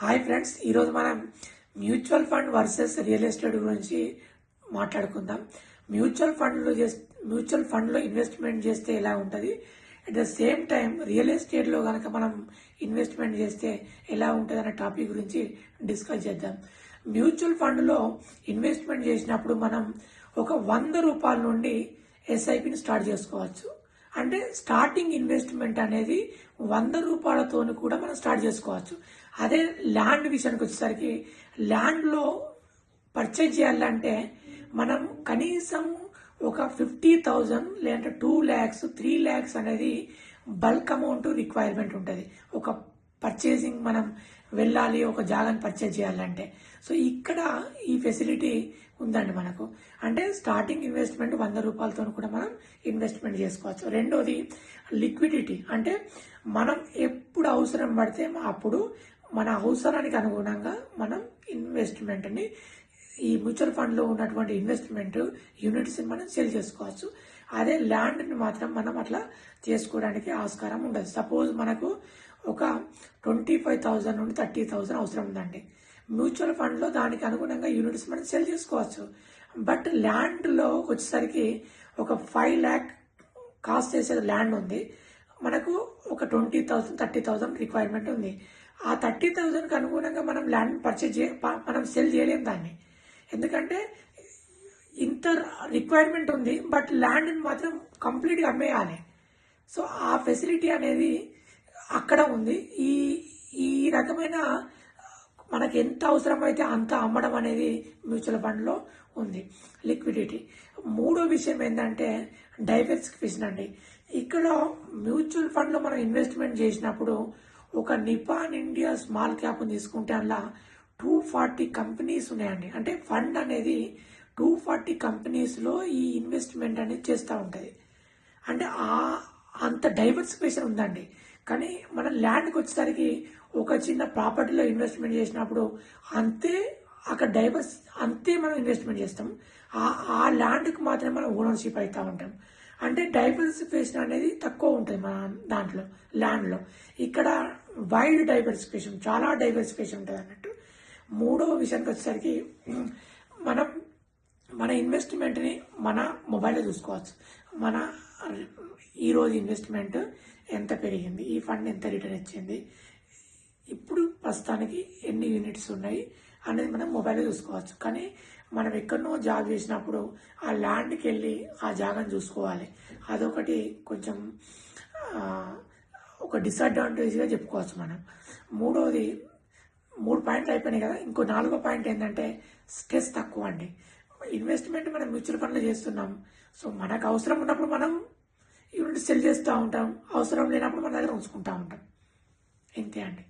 Hi friends ఈరోజు మనం mutual fund versus real estate గురించి మాట్లాడుకుందాం. మ్యూచువల్ ఫండ్లో చేస్తే మ్యూచువల్ ఫండ్లో ఇన్వెస్ట్మెంట్ చేస్తే ఎలా ఉంటుంది? At the same time real ఎస్టేట్లో కనుక మనం ఇన్వెస్ట్మెంట్ చేస్తే ఎలా ఉంటుంది అనే టాపిక్ గురించి డిస్కస్ చేద్దాం. మ్యూచువల్ ఫండ్లో ఇన్వెస్ట్మెంట్ చేసినప్పుడు మనం ఒక వంద రూపాయల నుండి ఎస్ఐపిని స్టార్ట్ చేసుకోవచ్చు. అంటే స్టార్టింగ్ ఇన్వెస్ట్మెంట్ అనేది వంద రూపాయలతోని కూడా మనం స్టార్ట్ చేసుకోవచ్చు. అదే ల్యాండ్ విషయానికి వచ్చేసరికి ల్యాండ్లో పర్చేజ్ చేయాలంటే మనం కనీసం ఒక ఫిఫ్టీ థౌజండ్ లేదంటే టూ ల్యాక్స్ త్రీ ల్యాక్స్ అనేది బల్క్ అమౌంట్ రిక్వైర్మెంట్ ఉంటుంది. ఒక పర్చేసింగ్ మనం వెళ్ళాలి ఒక జాగాని పర్చేజ్ చేయాలంటే. సో ఇక్కడ ఈ ఫెసిలిటీ ఉందండి మనకు. అంటే స్టార్టింగ్ ఇన్వెస్ట్మెంట్ వంద రూపాయలతో కూడా మనం ఇన్వెస్ట్మెంట్ చేసుకోవచ్చు. రెండోది లిక్విడిటీ అంటే మనం ఎప్పుడు అవసరం పడితే అప్పుడు మన అవసరానికి అనుగుణంగా మనం ఇన్వెస్ట్మెంట్ని ఈ మ్యూచువల్ ఫండ్లో ఉన్నటువంటి ఇన్వెస్ట్మెంట్ యూనిట్స్ని మనం సేల్ చేసుకోవచ్చు. అదే ల్యాండ్ని మాత్రం మనం అట్లా చేసుకోవడానికి ఆస్కారం ఉండదు. సపోజ్ మనకు ఒక ట్వంటీ ఫైవ్ థౌజండ్ నుండి థర్టీ థౌజండ్ అవసరం ఉందండి. మ్యూచువల్ ఫండ్లో దానికి అనుగుణంగా యూనిట్స్ మనం సెల్ చేసుకోవచ్చు. బట్ ల్యాండ్లో వచ్చేసరికి ఒక ఫైవ్ ల్యాక్ కాస్ట్ చేసే ల్యాండ్ ఉంది. మనకు ఒక twenty thousand thirty thousand requirement ఉంది. ఆ థర్టీ థౌసండ్కి అనుగుణంగా మనం ల్యాండ్ పర్చేజ్ చే మనం సెల్ చేయలేం దాన్ని. ఎందుకంటే ఇంత రిక్వైర్మెంట్ ఉంది బట్ ల్యాండ్ని మాత్రం కంప్లీట్గా అమ్మేయాలి. సో ఆ ఫెసిలిటీ అనేది అక్కడ ఉంది. ఈ ఈ రకమైన మనకి ఎంత అవసరమైతే అంత అమ్మడం అనేది మ్యూచువల్ ఫండ్లో ఉంది. లిక్విడిటీ. మూడో విషయం ఏంటంటే డైవర్సిఫికేషన్ అండి. ఇక్కడ మ్యూచువల్ ఫండ్లో మనం ఇన్వెస్ట్మెంట్ చేసినప్పుడు ఒక నిపాన్ ఇండియా స్మాల్ క్యాప్ తీసుకుంటే అలా టూ ఫార్టీ కంపెనీస్ ఉన్నాయండి. అంటే ఫండ్ అనేది టూ ఫార్టీ కంపెనీస్లో ఈ ఇన్వెస్ట్మెంట్ అనేది చేస్తూ ఉంటుంది. అంటే ఆ అంత డైవర్సిఫికేషన్ ఉందండి. కానీ మన ల్యాండ్కి వచ్చేసరికి ఒక చిన్న ప్రాపర్టీలో ఇన్వెస్ట్మెంట్ చేసినప్పుడు అంతే అక్కడ డైవర్స్ అంతే మనం ఇన్వెస్ట్మెంట్ చేస్తాం. ఆ ఆ ల్యాండ్కి మాత్రమే మనం ఓనర్షిప్ అవుతూ ఉంటాం. అంటే డైవర్సిఫికేషన్ అనేది తక్కువ ఉంటుంది మన దాంట్లో ల్యాండ్లో. ఇక్కడ వైడ్ డైవర్సిఫికేషన్ చాలా డైవర్సిఫికేషన్ ఉంటుంది అన్నట్టు మూడో విషయానికి వచ్చేసరికి మనం మన ఇన్వెస్ట్మెంట్ని మన మొబైల్లో చూసుకోవచ్చు. మన ఈరోజు ఇన్వెస్ట్మెంట్ ఎంత పెరిగింది? ఈ ఫండ్ ఎంత రిటర్న్ ఇచ్చింది? ఇప్పుడు ప్రస్తుతానికి ఎన్ని యూనిట్స్ ఉన్నాయి అనేది మనం మొబైల్లో చూసుకోవచ్చు. కానీ మనం ఎక్కడనో జాబ్ చేసినప్పుడు ఆ ల్యాండ్కి వెళ్ళి ఆ జాగాను చూసుకోవాలి. అదొకటి కొంచెం ఒక డిసడ్వాంటేజ్గా చెప్పుకోవచ్చు మనం. మూడోది మూడు పాయింట్లు అయిపోయినాయి కదా. ఇంకో నాలుగో పాయింట్ ఏంటంటే స్ట్రెస్ తక్కువ అండి ఇన్వెస్ట్మెంట్ మనం మ్యూచువల్ ఫండ్లో చేస్తున్నాం. సో మనకు అవసరం ఉన్నప్పుడు మనం యూనిట్ సెల్ చేస్తూ ఉంటాం. అవసరం లేనప్పుడు మన దగ్గర ఉంచుకుంటూ ఉంటాం. ఇంతే అండి.